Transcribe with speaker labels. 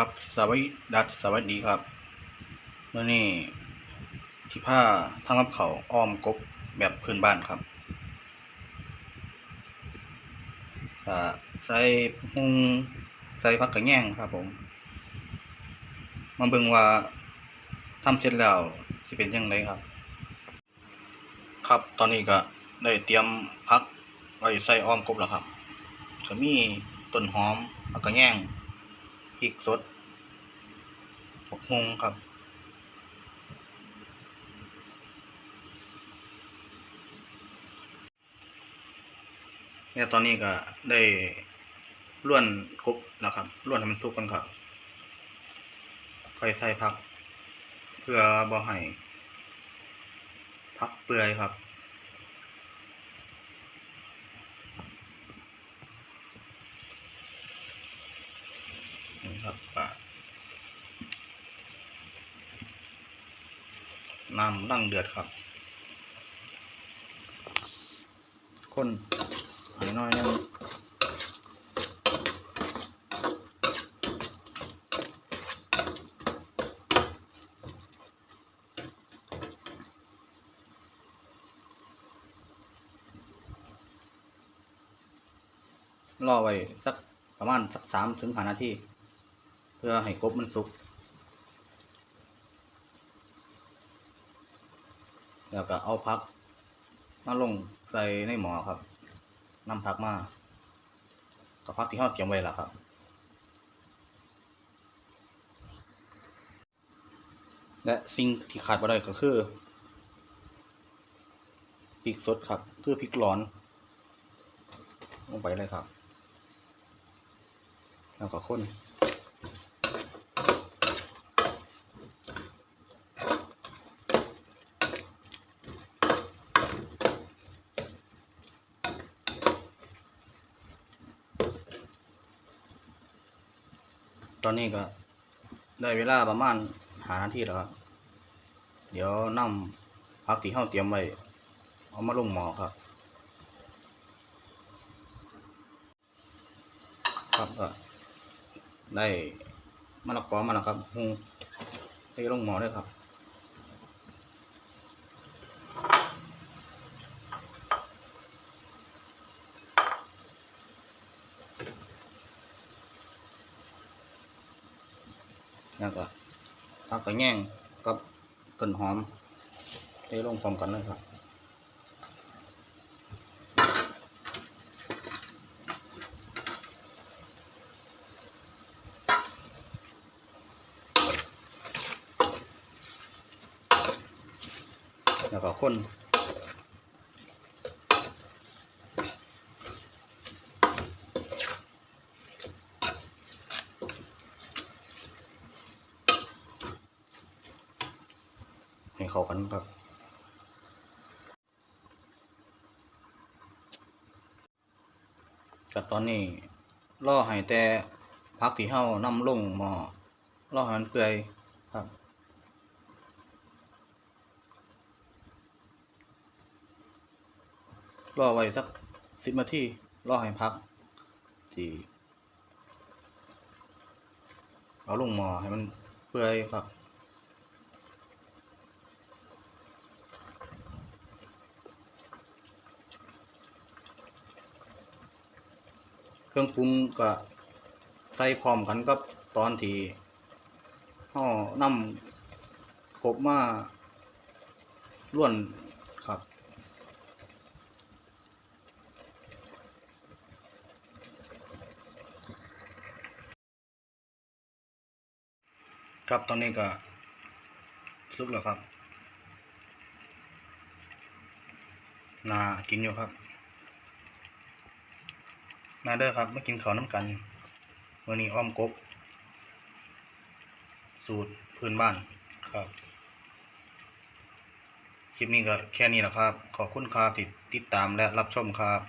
Speaker 1: ครับสวัสดีดัสสวัสดีครับเมื่อนี้สิผ้าทางรับเขาอ้อมกบแบบพื้นบ้านครับใส่หุงใส่ผักกระแยงครับผม มาเบิ่งว่าทำเสร็จแล้วสิเป็นยังไงครับ ครับตอนนี้ก็ได้เตรียมผักไว้ใส่อ้อมกบแล้วครับก็มีต้นหอมผักกระแยง พริกสดหกฮงครับเนี่ยตอนนี้ก็ได้ล้วนกบแล้วครับล้วนให้มันสุกกันครับค่อยใส่ผัก เพื่อบ่ให้ผักเปื่อยครับ นี่ครับก็ น้ำดั่งเดือดครับ คนหอยน้อยนึงรอไว้สักประมาณสักสามถึงห้านาที เพื่อให้กบมันสุก แล้วก็เอาพักมาลงใส่ในหม้อครับนำผักมากับพักที่เราเตรียมไว้แล้วครับ และสิ่งที่ขาดไม่ได้ก็คือพริกสดครับ คือพริกร้อนลงไปเลยครับ แล้วก็ข้น ตอนนี้ก็ได้เวลาประมาณหานาทีแล้วครับ เดี๋ยวนำผักที่เราเตรียมไว้เอามาลงหม้อครับ ครับก็ได้มะละกอมาแล้วครับหุงให้ลงหม้อด้วยครับ แล้วก็ผักกระแยงกับต้นหอมเทลงพร้อมกันเลยครับแล้วก็คน ให้เข้ากันครับกับตอนนี้ล่อให้แต่พักที่เฮานำลงหม้อล่อให้มันเปื่อยครับรอไว้สักสิบนาทีรอให้พักที่เอาลงหม้อให้มันเปื่อยครับ เครื่องปรุงก็ใส่พร้อมกันกับตอนที่ห่อนำกบมาล้วนครับ ครับตอนนี้ก็สุกแล้วครับนากินอยู่ครับ มาเด้อครับมากินข้าวน้ำกันวันนี้อ้อมกบ สูตรพื้นบ้านครับ คลิปนี้ก็แค่นี้แหละครับ ขอบคุณครับที่ติดตามและรับชมครับ